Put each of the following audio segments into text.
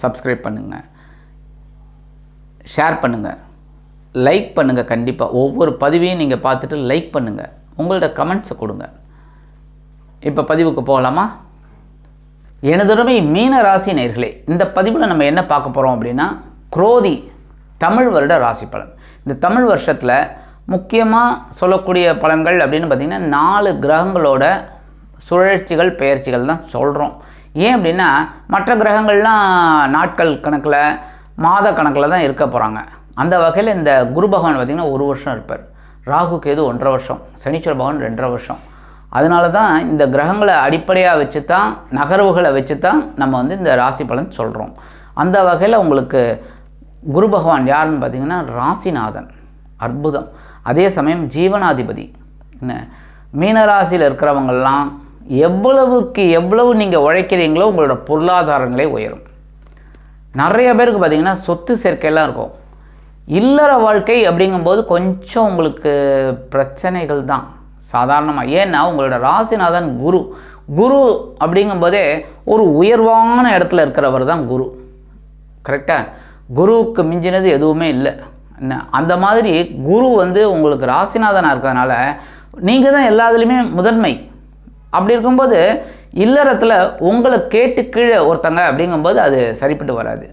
Subscribe பண்ணுங்கள் share பண்ணுங்கள் like பண்ணுங்கள் கண்டிப்பாக ஒவ்வொரு பதிவையும் நீங்கள் பார்த்துட்டு லைக் பண்ணுங்கள் உங்களோட கமெண்ட்ஸை கொடுங்க. இப்போ பதிவுக்கு போகலாமா? எனதுரிமை மீன ராசி நேர்களே இந்த பதிவில் நம்ம என்ன பார்க்க போகிறோம் அப்படின்னா குரோதி தமிழ் வருட ராசி பலன். இந்த தமிழ் வருஷத்தில் முக்கியமாக சொல்லக்கூடிய பலன்கள் அப்படின்னு பார்த்திங்கன்னா நாலு கிரகங்களோட சுழற்சிகள் பெயர்ச்சிகள் தான் சொல்கிறோம் ஏன் அப்படின்னா மற்ற கிரகங்கள்லாம் நாட்கள் கணக்கில் மாத கணக்கில் தான் இருக்க போகிறாங்க அந்த வகையில் இந்த குரு பகவான் பார்த்திங்கன்னா ஒரு வருஷம் இருப்பார். ராகு கேது ஒன்றரை வருஷம் சனீஸ்வர பகவான் ரெண்டரை வருஷம். அதனால தான் இந்த கிரகங்களை அடிப்படையாக வச்சு தான் நகர்வுகளை வச்சு தான் நம்ம வந்து இந்த ராசி பலன் சொல்கிறோம் அந்த வகையில் உங்களுக்கு குரு பகவான் யாருன்னு பார்த்தீங்கன்னா ராசிநாதன். அற்புதம். அதே சமயம் ஜீவனாதிபதி. என்ன? மீனராசியில் இருக்கிறவங்கள்லாம் எவ்வளவுக்கு எவ்வளவு நீங்கள் உழைக்கிறீங்களோ உங்களோட பொருளாதாரங்களே உயரும். நிறைய பேருக்கு பார்த்திங்கன்னா சொத்து சேர்க்கையெல்லாம் இருக்கும். இல்லற வாழ்க்கை அப்படிங்கும்போது கொஞ்சம் உங்களுக்கு பிரச்சனைகள் தான். சாதாரணமாக ஏன்னா உங்களோட ராசிநாதன் குரு. குரு அப்படிங்கும்போதே ஒரு உயர்வான இடத்துல இருக்கிறவர் தான் குரு. கரெக்டாக குருவுக்கு மிஞ்சினது எதுவுமே இல்லை. என்ன? அந்த மாதிரி குரு வந்து உங்களுக்கு ராசிநாதனாக இருக்கிறதுனால நீங்கள் தான் எல்லாத்துலேயுமே முதன்மை. அப்படி இருக்கும்போது இல்லறத்தில் உங்களை கேட்டு கீழே ஒருத்தங்க அப்படிங்கும்போது அது சரிப்பட்டு வராது.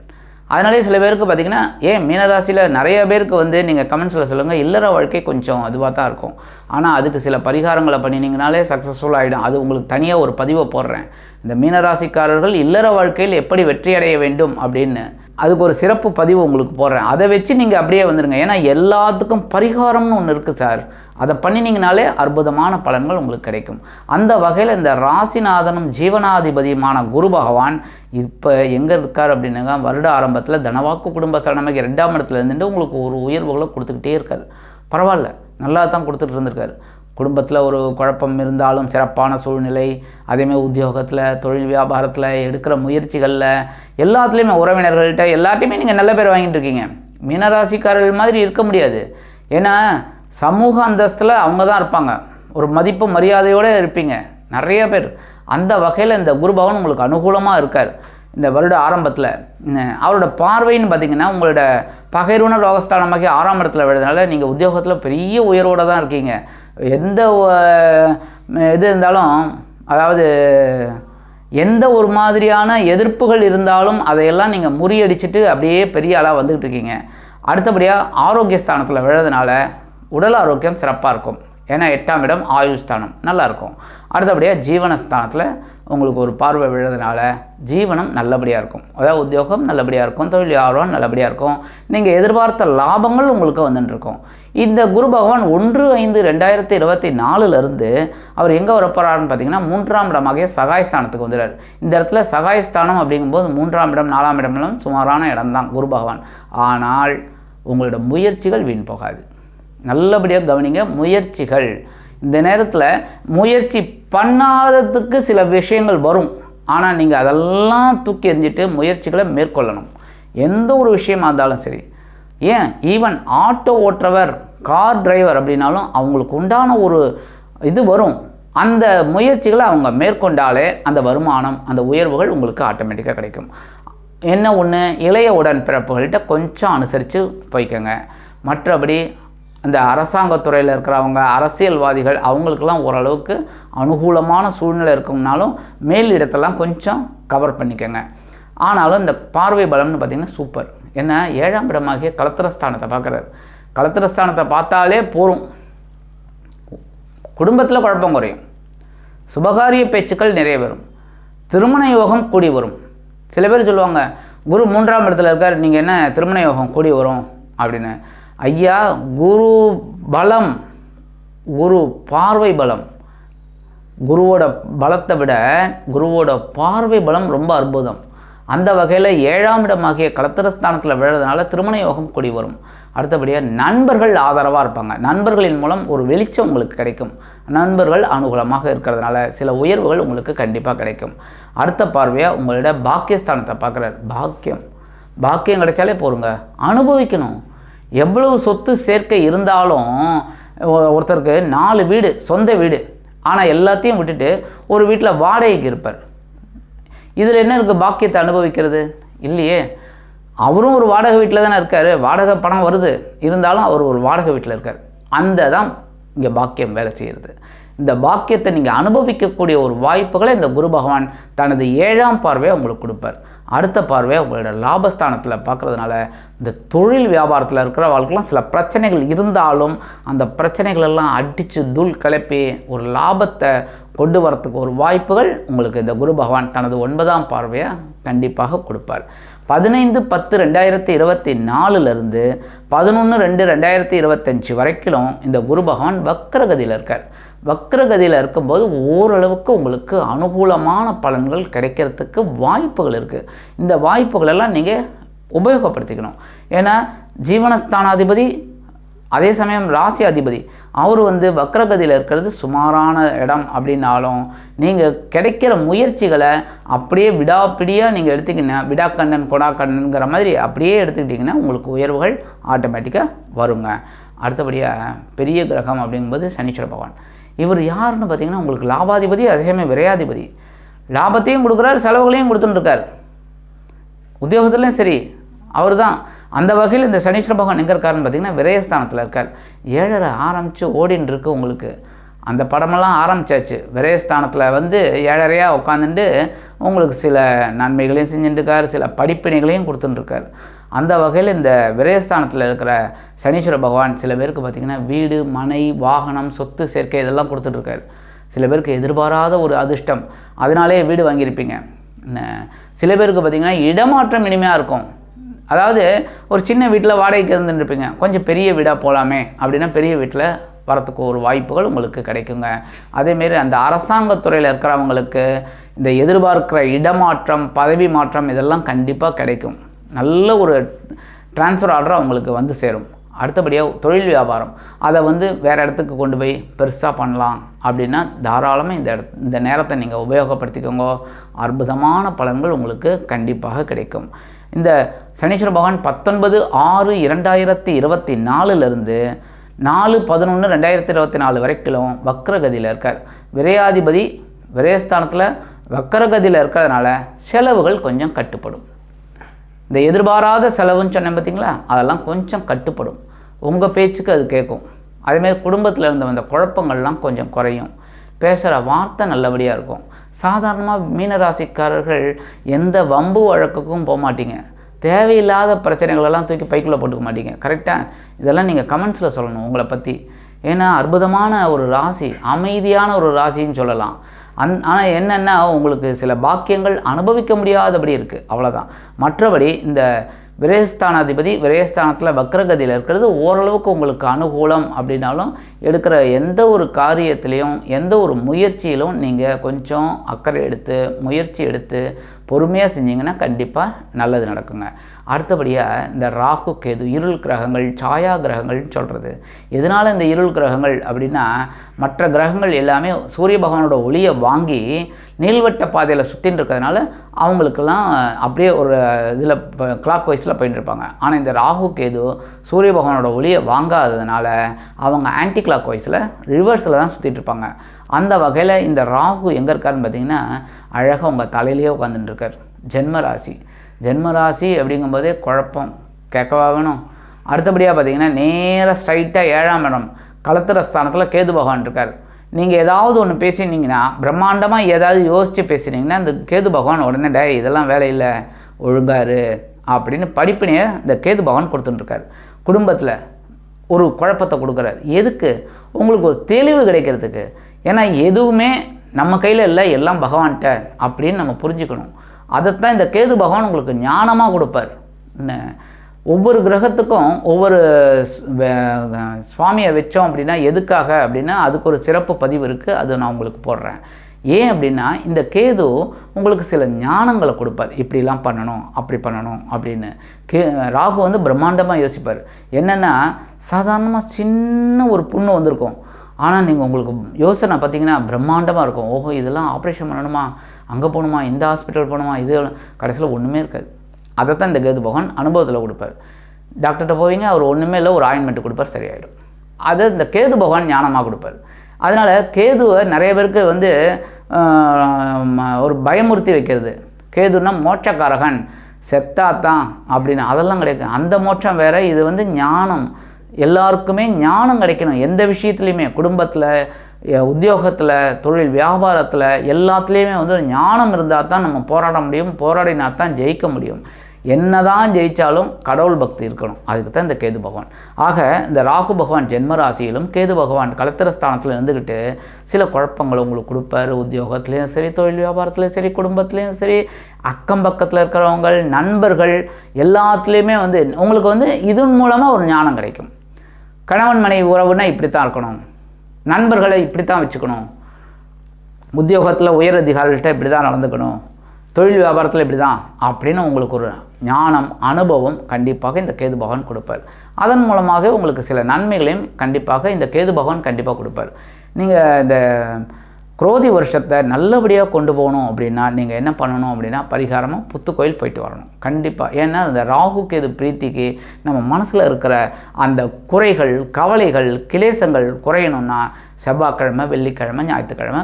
அதனாலே சில பேருக்கு பார்த்திங்கன்னா ஏன் மீனராசியில் நிறைய பேருக்கு வந்து நீங்கள் கமெண்ட்ஸில் சொல்லுங்கள் இல்லற வாழ்க்கை கொஞ்சம் அதுவாக தான் இருக்கும். ஆனால் அதுக்கு சில பரிகாரங்களை பண்ணினீங்கனாலே சக்ஸஸ்ஃபுல் ஆகிடும் அது உங்களுக்கு தனியாக ஒரு பதிவை போடுறேன். இந்த மீனராசிக்காரர்கள் இல்லற வாழ்க்கையில் எப்படி வெற்றி அடைய வேண்டும் அப்படின்னு அதுக்கு ஒரு சிறப்பு பதிவு உங்களுக்கு போடுறேன். அதை வச்சு நீங்கள் அப்படியே வந்துடுங்க ஏன்னா எல்லாத்துக்கும் பரிகாரம்னு ஒன்று இருக்குது சார். அதை பண்ணினீங்கனாலே அற்புதமான பலன்கள் உங்களுக்கு கிடைக்கும். அந்த வகையில் இந்த ராசிநாதனும் ஜீவனாதிபதியுமான குரு பகவான் இப்போ எங்கே இருக்கார் அப்படின்னாங்க வருட ஆரம்பத்தில் தனவாக்கு குடும்ப சரணமைக்கு ரெண்டாம் இடத்துல இருந்துட்டு உங்களுக்கு ஒரு உயர்வுகளை கொடுத்துக்கிட்டே இருக்கார். பரவாயில்ல. நல்லா தான் கொடுத்துட்டு இருந்திருக்காரு. குடும்பத்தில் ஒரு குழப்பம் இருந்தாலும் சிறப்பான சூழ்நிலை அதேமாதிரி உத்தியோகத்தில் தொழில் வியாபாரத்தில் எடுக்கிற முயற்சிகளில் எல்லாத்துலேயுமே உறவினர்கள்ட்ட எல்லாத்தையுமே நீங்கள் நல்ல பேர் வாங்கிட்டு இருக்கீங்க. மீனராசிக்காரர்கள் மாதிரி இருக்க முடியாது. ஏன்னா சமூக அந்தஸ்தில் அவங்க தான் இருப்பாங்க. ஒரு மதிப்பு மரியாதையோடு இருப்பீங்க. நிறைய பேர். அந்த வகையில் இந்த குருபவன் உங்களுக்கு அனுகூலமாக இருக்கார். இந்த வருட ஆரம்பத்தில். அவரோட பார்வைன்னு பார்த்தீங்கன்னா உங்களோட பகைருண ரோகஸ்தானமாகி ஆறாம் இடத்துல விழுறதுனால நீங்கள் உத்தியோகத்தில் பெரிய உயர்வோடு தான் இருக்கீங்க. எந்த இது இருந்தாலும் அதாவது எந்த ஒரு மாதிரியான எதிர்ப்புகள் இருந்தாலும் அதையெல்லாம் நீங்கள் முறியடிச்சிட்டு அப்படியே பெரிய ஆளாக வந்துக்கிட்டு இருக்கீங்க. அடுத்தபடியாக ஆரோக்கிய ஸ்தானத்தில் விழுறதுனால உடல் ஆரோக்கியம் சிறப்பாக இருக்கும். ஏன்னா எட்டாம் இடம் ஆயுள் ஸ்தானம் நல்லாயிருக்கும் அடுத்தபடியாக ஜீவனஸ்தானத்தில் உங்களுக்கு ஒரு பார்வை விழுறதுனால ஜீவனம் நல்லபடியாக இருக்கும். அதாவது உத்தியோகம் நல்லபடியாக இருக்கும். தொழில் வியாபாரம் நல்லபடியாக இருக்கும். நீங்கள் எதிர்பார்த்த லாபங்கள் உங்களுக்கு வந்துட்டுருக்கும் இந்த குரு பகவான் ஒன்று ஐந்து ரெண்டாயிரத்தி இருபத்தி நாலுலேருந்து அவர் எங்கே வரப்போகிறாருன்னு பார்த்தீங்கன்னா மூன்றாம் இடமாகிய சகாயஸ்தானத்துக்கு வந்துடுறார் இந்த இடத்துல சகாயஸ்தானம் அப்படிங்கும்போது மூன்றாம் இடம் நாலாம் இடம்லாம் சுமாரான இடம்தான் குரு பகவான். ஆனால் உங்களோட முயற்சிகள் வீண் போகாது. நல்லபடியாக கவனிங்க. முயற்சிகள். இந்த நேரத்தில் முயற்சி பண்ணாததுக்கு சில விஷயங்கள் வரும். ஆனால் நீங்கள் அதெல்லாம் தூக்கி எறிஞ்சிட்டு முயற்சிகளை மேற்கொள்ளணும். எந்த ஒரு விஷயமா இருந்தாலும் சரி. ஏன்? ஈவன் ஆட்டோ ஓட்டுறவர் கார் டிரைவர் அப்படின்னாலும் அவங்களுக்கு உண்டான ஒரு இது வரும். அந்த முயற்சிகளை அவங்க மேற்கொண்டாலே அந்த வருமானம் அந்த உயர்வுகள் உங்களுக்கு ஆட்டோமேட்டிக்காக கிடைக்கும். என்ன ஒன்று இளைய உடன் பிறப்புகள்கிட்ட கொஞ்சம் அனுசரித்து போய்க்கோங்க. மற்றபடி அந்த அரசாங்கத்துறையில் இருக்கிறவங்க அரசியல்வாதிகள் அவங்களுக்கெல்லாம் ஓரளவுக்கு அனுகூலமான சூழ்நிலை இருக்கும்னாலும் மேல் இடத்தெல்லாம் கொஞ்சம் கவர் பண்ணிக்கோங்க. ஆனாலும் இந்த பார்வை பலம்னு பார்த்திங்கன்னா சூப்பர் ஏன்னா ஏழாம் இடமாகிய கலத்திரஸ்தானத்தை பார்க்குறாரு. கலத்திரஸ்தானத்தை பார்த்தாலே போகும் குடும்பத்தில் குழப்பம் குறையும். சுபகாரிய பேச்சுக்கள் நிறைய வரும். திருமண யோகம் கூடி வரும். சில பேர் சொல்லுவாங்க குரு மூன்றாம் இடத்துல இருக்கார் நீங்கள் என்ன திருமண யோகம் கூடி வரும் அப்படின்னு. ஐயா குரு பலம் குரு பார்வை பலம். குருவோட பலத்தை விட குருவோட பார்வை பலம் ரொம்ப அற்புதம். அந்த வகையில் ஏழாம் இடமாகிய கலத்திரஸ்தானத்தில் விழுறதுனால திருமண யோகம் கூடி வரும். அடுத்தபடியாக நண்பர்கள் ஆதரவாக இருப்பாங்க. நண்பர்களின் மூலம் ஒரு வெளிச்சம் உங்களுக்கு கிடைக்கும். நண்பர்கள் அனுகூலமாக இருக்கிறதுனால சில உயர்வுகள் உங்களுக்கு கண்டிப்பாக கிடைக்கும். அடுத்த பார்வையாக உங்களோட பாக்கியஸ்தானத்தை பார்க்குறாரு. பாக்கியம். பாக்கியம் கிடைச்சாலே போருங்க. அனுபவிக்கணும். எவ்வளவு சொத்து சேர்க்கை இருந்தாலும் ஒருத்தருக்கு நாலு வீடு சொந்த வீடு ஆனால் எல்லாத்தையும் விட்டுட்டு ஒரு வீட்டில் வாடகைக்கு இருப்பார். இதில் என்ன இருக்குது பாக்கியத்தை அனுபவிக்கிறது? இல்லையே. அவரும் ஒரு வாடகை வீட்டில் தானே இருக்கார். வாடகை பணம் வருது. இருந்தாலும் அவர் ஒரு வாடகை வீட்டில் இருக்கார். அந்த தான் இங்கே பாக்கியம் வேலை செய்கிறது இந்த பாக்கியத்தை நீங்கள் அனுபவிக்கக்கூடிய ஒரு வாய்ப்புகளை இந்த குரு பகவான் தனது ஏழாம் பார்வையை உங்களுக்கு கொடுப்பார். அடுத்த பார்வையை உங்களோட லாபஸ்தானத்தில் பார்க்குறதுனால இந்த தொழில் வியாபாரத்தில் இருக்கிற வாழ்க்கைலாம் சில பிரச்சனைகள் இருந்தாலும் அந்த பிரச்சனைகள் எல்லாம் அடித்து தூள் கிளப்பி ஒரு லாபத்தை கொண்டு வரத்துக்கு ஒரு வாய்ப்புகள் உங்களுக்கு இந்த குரு பகவான் தனது ஒன்பதாம் பார்வையை கண்டிப்பாக கொடுப்பார். பதினைந்து பத்து ரெண்டாயிரத்தி இருபத்தி நாலுலேருந்து பதினொன்று ரெண்டு ரெண்டாயிரத்தி இருபத்தஞ்சி வரைக்கும் இந்த குரு பகவான் வக்கரகதியில் இருக்கார். வக்ரகதியில் இருக்கும்போது ஓரளவுக்கு உங்களுக்கு அனுகூலமான பலன்கள் கிடைக்கிறதுக்கு வாய்ப்புகள் இருக்குது இந்த வாய்ப்புகளெல்லாம் நீங்கள் உபயோகப்படுத்திக்கணும். ஏன்னா ஜீவனஸ்தானாதிபதி அதே சமயம் ராசி அதிபதி அவர் வந்து வக்ரகதியில் இருக்கிறது சுமாரான இடம் அப்படின்னாலும் நீங்கள் கிடைக்கிற முயற்சிகளை அப்படியே விடாப்பிடியாக நீங்கள் எடுத்துக்கிங்கன்னா விடாக்கண்ணன் கொடாக்கண்ணனுங்கிற மாதிரி அப்படியே எடுத்துக்கிட்டிங்கன்னா உங்களுக்கு உயர்வுகள் ஆட்டோமேட்டிக்காக வருங்க. அடுத்தபடியாக பெரிய கிரகம் அப்படிங்கும்போது சனீஸ்வர பகவான். இவர் யாருன்னு பார்த்தீங்கன்னா உங்களுக்கு லாபாதிபதி அதேசமயம் விரையாதிபதி. லாபத்தையும் கொடுக்குறார் செலவுகளையும் கொடுத்துட்டுருக்கார். உத்தியோகத்துலேயும் சரி அவர் தான் அந்த வகையில் இந்த சனீஸ்வர பகவான் எங்கே இருக்காருன்னு பார்த்தீங்கன்னா விரயஸ்தானத்தில் இருக்கார். ஏழரை ஆரம்பித்து ஓடின்னு இருக்கு உங்களுக்கு. அந்த படமெல்லாம் ஆரம்பிச்சாச்சு. விரயஸ்தானத்தில் வந்து ஏழரையாக உட்காந்துட்டு உங்களுக்கு சில நன்மைகளையும் செஞ்சுட்டுருக்கார் சில படிப்பினைகளையும் கொடுத்துட்டுருக்கார். அந்த வகையில் இந்த விரயஸ்தானத்தில் இருக்கிற சனீஸ்வர பகவான் சில பேருக்கு பார்த்திங்கன்னா வீடு மனை வாகனம் சொத்து சேர்க்கை இதெல்லாம் கொடுத்துட்ருக்காரு. சில பேருக்கு எதிர்பாராத ஒரு அதிர்ஷ்டம். அதனாலே வீடு வாங்கியிருப்பீங்க. சில பேருக்கு பார்த்திங்கன்னா இடமாற்றம் இனிமையாக இருக்கும். அதாவது ஒரு சின்ன வீட்டில் வாடகைக்கு இருந்துருப்பீங்க கொஞ்சம் பெரிய வீடாக போகலாமே அப்படின்னா பெரிய வீட்டில் வரத்துக்கு ஒரு வாய்ப்புகள் உங்களுக்கு கிடைக்குங்க. அதேமாரி அந்த அரசாங்கத்துறையில் இருக்கிறவங்களுக்கு இந்த எதிர்பார்க்கிற இடமாற்றம் பதவி மாற்றம் இதெல்லாம் கண்டிப்பாக கிடைக்கும். நல்ல ஒரு ட்ரான்ஸ்ஃபர் ஆர்டர் அவங்களுக்கு வந்து சேரும். அடுத்தபடியாக தொழில் வியாபாரம். அதை வந்து வேறு இடத்துக்கு கொண்டு போய் பெருசாக பண்ணலாம் அப்படின்னா தாராளமாக இந்த இடத் இந்த நேரத்தை நீங்கள் உபயோகப்படுத்திக்கோங்க. அற்புதமான பலன்கள் உங்களுக்கு கண்டிப்பாக கிடைக்கும். இந்த சனீஸ்வர பகவான் பத்தொன்பது ஆறு இரண்டாயிரத்தி இருபத்தி நாலுலேருந்து நாலு பதினொன்று ரெண்டாயிரத்தி இருபத்தி நாலு வரைக்கும் வக்ரகதியில் இருக்கார். விரையாதிபதி விரயஸ்தானத்தில் வக்கரகதியில் இருக்கிறதுனால செலவுகள் கொஞ்சம் கட்டுப்படும். இந்த எதிர்பாராத செலவுன்னு சொன்னேன் பார்த்தீங்களா? அதெல்லாம் கொஞ்சம் கட்டுப்படும். உங்கள் பேச்சுக்கு அது கேட்கும். அதேமாதிரி குடும்பத்தில் இருந்த வந்த குழப்பங்கள்லாம் கொஞ்சம் குறையும். பேசுகிற வார்த்தை நல்லபடியாக இருக்கும். சாதாரணமாக மீனராசிக்காரர்கள் எந்த வம்பு வழக்குக்கும் போக மாட்டீங்க. தேவையில்லாத பிரச்சனைகளெல்லாம் தூக்கி பைக்குள்ளே போட்டுக்க மாட்டீங்க. கரெக்டாக இதெல்லாம் நீங்கள் கமெண்ட்ஸில் சொல்லணும் உங்களை பற்றி ஏன்னா அற்புதமான ஒரு ராசி அமைதியான ஒரு ராசின்னு சொல்லலாம். அந் ஆனால் என்னென்னா உங்களுக்கு சில பாக்கியங்கள் அனுபவிக்க முடியாதபடி இருக்குது அவ்வளோதான் மற்றபடி இந்த விரயஸ்தானாதிபதி விரயஸ்தானத்தில் வக்ரகதியில் இருக்கிறது ஓரளவுக்கு உங்களுக்கு அனுகூலம் அப்படின்னாலும் எடுக்கிற எந்த ஒரு காரியத்திலையும் எந்த ஒரு முயற்சியிலும் நீங்கள் கொஞ்சம் அக்கறை எடுத்து முயற்சி எடுத்து பொறுமையாக செஞ்சீங்கன்னா கண்டிப்பாக நல்லது நடக்குங்க. அடுத்தபடியாக இந்த ராகு கேது இருள் கிரகங்கள் சாயா கிரகங்கள்னு சொல்கிறது எதனால் இந்த இருள் கிரகங்கள் அப்படின்னா மற்ற கிரகங்கள் எல்லாமே சூரிய பகவானோட ஒளியை வாங்கி நீள்வட்ட பாதையில் சுற்றின்னு இருக்கிறதுனால அவங்களுக்கெல்லாம் அப்படியே ஒரு இதில் கிளாக் வைஸில் போயின்னு இருப்பாங்க. ஆனால் இந்த ராகு கேது சூரிய பகவானோட ஒளியை வாங்காததுனால அவங்க ஆன்டி கிளாக் வைஸில் ரிவர்ஸில் தான் சுற்றிட்டு இருப்பாங்க. அந்த வகையில் இந்த ராகு எங்கே இருக்காருன்னு பார்த்தீங்கன்னா அழகாக உங்கள் தலையிலேயே உட்காந்துட்டுருக்கார் ஜென்ம ராசி ஜென்ம ராசி அப்படிங்கும்போதே குழப்பம். கேட்கவா வேணும்? அடுத்தபடியாக பார்த்தீங்கன்னா நேராக ஸ்ட்ரைட்டாக ஏழாம் இடம் களத்திர ஸ்தானத்தில் கேது பகவான் இருக்கார் நீங்கள் ஏதாவது ஒன்று பேசினீங்கன்னா பிரம்மாண்டமாக ஏதாவது யோசித்து பேசினீங்கன்னா அந்த கேது பகவான் உடனே டே இதெல்லாம் வேலையில் ஒழுங்காரு அப்படின்னு படிப்பினையை இந்த கேது பகவான் கொடுத்துட்டுருக்கார். குடும்பத்தில் ஒரு குழப்பத்தை கொடுக்குறாரு. எதுக்கு? உங்களுக்கு ஒரு தெளிவு கிடைக்கிறதுக்கு. ஏன்னா எதுவுமே நம்ம கையில் இல்லை எல்லாம் பகவான்கிட்ட அப்படின்னு நம்ம புரிஞ்சுக்கணும். அதைத்தான் இந்த கேது பகவான் உங்களுக்கு ஞானமாக கொடுப்பார். என்ன? ஒவ்வொரு கிரகத்துக்கும் ஒவ்வொரு சுவாமியை வச்சோம் அப்படின்னா எதுக்காக அப்படின்னா அதுக்கு ஒரு சிறப்பு பதிவு இருக்குது அது நான் உங்களுக்கு போடுறேன். ஏன் அப்படின்னா இந்த கேது உங்களுக்கு சில ஞானங்களை கொடுப்பார். இப்படிலாம் பண்ணணும் அப்படி பண்ணணும் அப்படின்னு. கே ராகு வந்து பிரம்மாண்டமாக யோசிப்பார். என்னென்னா சாதாரணமாக சின்ன ஒரு புண்ணு வந்திருக்கும். ஆனால் நீங்கள் உங்களுக்கு யோசனை பார்த்தீங்கன்னா பிரம்மாண்டமாக இருக்கும். ஓஹோ இதெல்லாம் ஆப்ரேஷன் பண்ணணுமா? அங்கே போகணுமா? இந்த ஹாஸ்பிட்டல் போகணுமா? இது கடைசியில் ஒன்றுமே இருக்காது. அதை தான் இந்த கேது பகவான் அனுபவத்தில் கொடுப்பார். டாக்டர்கிட்ட போவீங்க அவர் ஒன்றுமே இல்லை ஒரு ஆயின்மெண்ட் கொடுப்பார் சரியாயிடும். அதை இந்த கேது பகவான் ஞானமாக கொடுப்பார். அதனால் கேதுவை நிறைய பேருக்கு வந்து ம- ஒரு பயமுறுத்தி வைக்கிறது. கேதுன்னா மோட்சக்காரகன். செத்தாத்தான் அப்படின்னு. அதெல்லாம் கிடையாது. அந்த மோட்சம் வேறு இது வந்து ஞானம். எல்லாருக்குமே ஞானம் கிடைக்கணும். எந்த விஷயத்துலையுமே குடும்பத்தில் உத்தியோகத்தில் தொழில் வியாபாரத்தில் எல்லாத்துலேயுமே வந்து ஒரு ஞானம் இருந்தால் தான் நம்ம போராட முடியும் போராடினா தான் ஜெயிக்க முடியும். என்னதான் ஜெயித்தாலும் கடவுள் பக்தி இருக்கணும். அதுக்கு தான் இந்த கேது பகவான். ஆக இந்த ராகு பகவான் ஜென்மராசியிலும் கேது பகவான் கலத்திரஸ்தானத்தில் இருந்துக்கிட்டு சில குழப்பங்களை உங்களுக்கு கொடுப்பார். உத்தியோகத்துலேயும் சரி தொழில் வியாபாரத்துலேயும் சரி குடும்பத்துலேயும் சரி அக்கம் பக்கத்தில் இருக்கிறவங்க நண்பர்கள் எல்லாத்துலேயுமே வந்து உங்களுக்கு வந்து இதன் மூலமாக ஒரு ஞானம் கிடைக்கும். கணவன் மனைவி உறவுனா இப்படி தான் இருக்கணும். நண்பர்களை இப்படி தான் வச்சுக்கணும். உத்தியோகத்தில் உயர் அதிகாரிகள்கிட்ட இப்படி தான் நடந்துக்கணும். தொழில் வியாபாரத்தில் இப்படி தான் அப்படின்னு உங்களுக்கு ஒரு ஞானம் அனுபவம் கண்டிப்பாக இந்த கேது பகவான் கொடுப்பார். அதன் மூலமாக உங்களுக்கு சில நன்மைகளையும் கண்டிப்பாக இந்த கேது பகவான் கண்டிப்பாக கொடுப்பார். நீங்கள் இந்த குரோதி வருஷத்தை நல்லபடியாக கொண்டு போகணும் அப்படின்னா நீங்கள் என்ன பண்ணணும் அப்படின்னா பரிகாரமாக புத்துக்கோயில் போயிட்டு வரணும். கண்டிப்பாக ஏன்னா இந்த ராகுக்கு இது பிரீத்திக்கு நம்ம மனசில் இருக்கிற அந்த குறைகள் கவலைகள் கிளேசங்கள் குறையணும்னா செவ்வாய்க்கிழமை வெள்ளிக்கிழமை ஞாயிற்றுக்கிழமை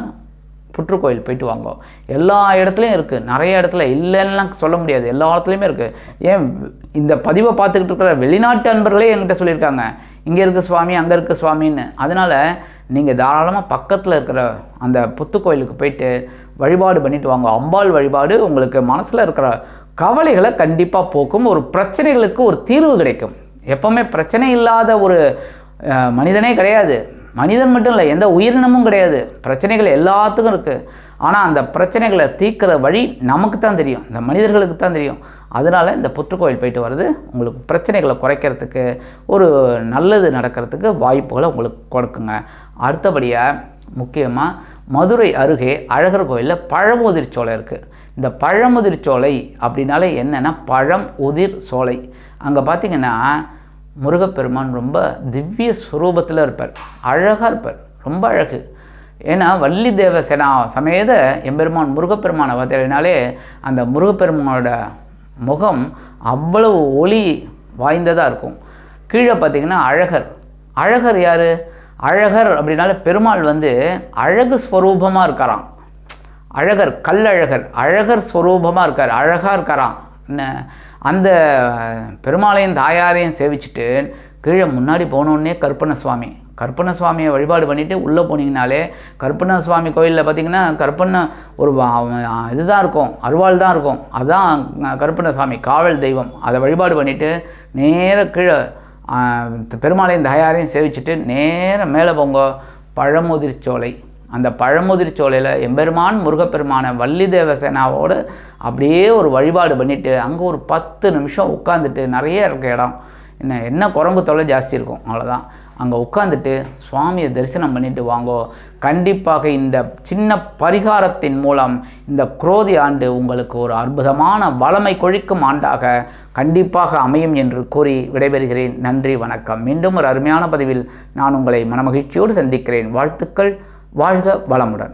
புற்றுக்கோயில் போயிட்டு வாங்க. எல்லா இடத்துலையும் இருக்குது நிறைய இடத்துல இல்லைன்னுலாம் சொல்ல முடியாது. எல்லா இடத்துலையுமே இருக்குது ஏன் இந்த பதிவை பார்த்துக்கிட்டு இருக்கிற வெளிநாட்டு அன்பர்களே என்கிட்ட சொல்லியிருக்காங்க. இங்கே இருக்க சுவாமி அங்கே இருக்க சுவாமின்னு. அதனால் நீங்கள் தாராளமாக பக்கத்தில் இருக்கிற அந்த புத்துக்கோயிலுக்கு போயிட்டு வழிபாடு பண்ணிட்டு வாங்க. அம்பாள் வழிபாடு உங்களுக்கு மனசில் இருக்கிற கவலைகளை கண்டிப்பாக போக்கும். ஒரு பிரச்சனைகளுக்கு ஒரு தீர்வு கிடைக்கும். எப்போவுமே பிரச்சனை இல்லாத ஒரு மனிதனே கிடையாது. மனிதன் மட்டும் இல்லை எந்த உயிரினமும் கிடையாது. பிரச்சனைகள் எல்லாத்துக்கும் இருக்குது ஆனால் அந்த பிரச்சனைகளை தீர்க்கிற வழி நமக்கு தான் தெரியும். இந்த மனிதர்களுக்கு தான் தெரியும். அதனால் இந்த புற்றுக்கோயில் போயிட்டு வர்றது உங்களுக்கு பிரச்சனைகளை குறைக்கிறதுக்கு ஒரு நல்லது நடக்கிறதுக்கு வாய்ப்புகளை உங்களுக்கு கொடுக்குங்க. அடுத்தபடியாக முக்கியமாக மதுரை அருகே அழகர் கோயிலில் பழமுதிர் சோலை இருக்குது இந்த பழமுதிர் சோலை அப்படின்னாலே என்னென்னா பழம் உதிர் சோலை. அங்கே பார்த்தீங்கன்னா முருகப்பெருமான் ரொம்ப திவ்ய ஸ்வரூபத்தில் இருப்பார். அழகாக இருப்பார். ரொம்ப அழகு. ஏன்னா வள்ளி தேவசேனா சமேத எம்பெருமான் முருகப்பெருமானை பார்த்தீங்கன்னாலே அந்த முருகப்பெருமானோட முகம் அவ்வளவு ஒளி வாய்ந்ததாக இருக்கும். கீழே பார்த்திங்கன்னா அழகர். அழகர் யார்? அழகர் அப்படின்னாலே பெருமாள் வந்து அழகு ஸ்வரூபமாக இருக்காராம். அழகர் கல்லழகர் அழகர் ஸ்வரூபமாக இருக்கார். அழகாக இருக்காராம். என்ன? அந்த பெருமாளையும் தாயாரையும் சேவிச்சுட்டு கீழே முன்னாடி போனோடனே கற்பன சுவாமி. கற்பன சுவாமியை வழிபாடு பண்ணிவிட்டு உள்ளே போனீங்கனாலே கற்பன சுவாமி கோயிலில் பார்த்தீங்கன்னா கற்பனை ஒரு இதுதான் இருக்கும் அருவாள் தான் இருக்கும். அதுதான் கற்பன சுவாமி காவல் தெய்வம். அதை வழிபாடு பண்ணிவிட்டு நேர கீழே பெருமாளையும் தயாரையும் சேவிச்சுட்டு நேரம் மேலே போங்க பழமுதிர்ச்சோலை அந்த பழமுதிர்ச்சோலையில் எம்பெருமான் முருகப்பெருமான வள்ளி தேவசேனாவோடு அப்படியே ஒரு வழிபாடு பண்ணிவிட்டு அங்கே ஒரு பத்து நிமிஷம் உட்காந்துட்டு நிறைய இருக்க இடம். என்ன என்ன குரங்கு தொலை ஜாஸ்தி இருக்கும் அவ்வளோதான் அங்கே உட்காந்துட்டு சுவாமியை தரிசனம் பண்ணிட்டு வாங்கோ. கண்டிப்பாக இந்த சின்ன பரிகாரத்தின் மூலம் இந்த குரோதி ஆண்டு உங்களுக்கு ஒரு அற்புதமான வளமை கொழிக்கும் ஆண்டாக கண்டிப்பாக அமையும் என்று கூறி விடைபெறுகிறேன். நன்றி வணக்கம். மீண்டும் ஒரு அருமையான பதிவில் நான் உங்களை மனமகிழ்ச்சியோடு சந்திக்கிறேன். வாழ்த்துக்கள். வாழ்க வளமுடன்.